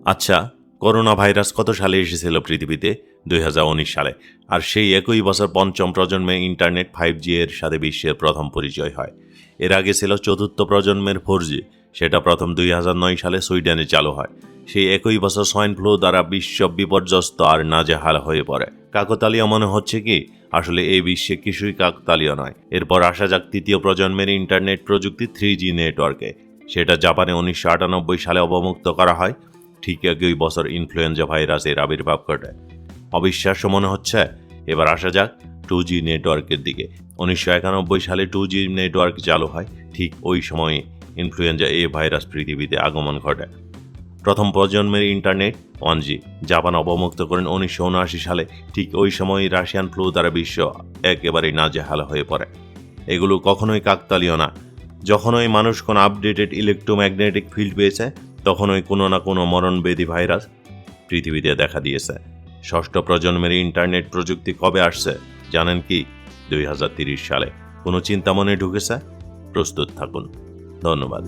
আচ্ছা corona virus কত সালে এসেছিল পৃথিবীতে? দুই হাজার উনিশ সালে। আর সেই একই বছর পঞ্চম প্রজন্মে ইন্টারনেট ফাইভ জি এর সাথে বিশ্বের প্রথম পরিচয় হয়। এর আগে ছিল চতুর্থ প্রজন্মের ফোর জি, সেটা প্রথম দুই হাজার নয় সালে সুইডেনে চালু হয়। সেই একই বছর সোয়াইন ফ্লু দ্বারা বিশ্ব বিপর্যস্ত আর নাজেহাল হয়ে পড়ে। কাকতালীয় মনে হচ্ছে কি? আসলে এই বিশ্বে কিছুই কাকতালীয় নয়। এরপর আসা যাক তৃতীয় প্রজন্মের ইন্টারনেট প্রযুক্তি থ্রি জি নেটওয়ার্কে। সেটা জাপানে উনিশশো আটানব্বই সালে অবমুক্ত করা হয়। ঠিক একই বছর ইনফ্লুয়েঞ্জা ভাইরাসের আবির্ভাব ঘটে। অবিশ্বাস্য মনে হচ্ছে? এবার আসা যাক টু জি নেটওয়ার্কের দিকে। উনিশশো একানব্বই সালে টু জি নেটওয়ার্ক চালু হয়। ঠিক ওই সময়ে ইনফ্লুয়েঞ্জা এ ভাইরাস পৃথিবীতে আগমন ঘটে। প্রথম প্রজন্মের ইন্টারনেট ওয়ান জি জাপান অবমুক্ত করেন উনিশশো উনআশি সালে। ঠিক ওই সময় রাশিয়ান ফ্লু দ্বারা বিশ্ব একেবারেই নাজেহাল হয়ে পড়ে। এগুলো কখনোই কাকতালীয় না। যখনই মানুষ কোনো আপডেটেড ইলেকট্রোম্যাগনেটিক ফিল্ড পেয়েছে তখনই কোনো না কোনো মরণবেদী ভাইরাস পৃথিবীতে দেখা দিয়েছে। ষষ্ঠ প্রজন্মের ইন্টারনেট প্রযুক্তি কবে আসছে, জানেন কি? দুই সালে। কোনো চিন্তা মনে ঢুকেছে? প্রস্তুত থাকুন। ধন্যবাদ।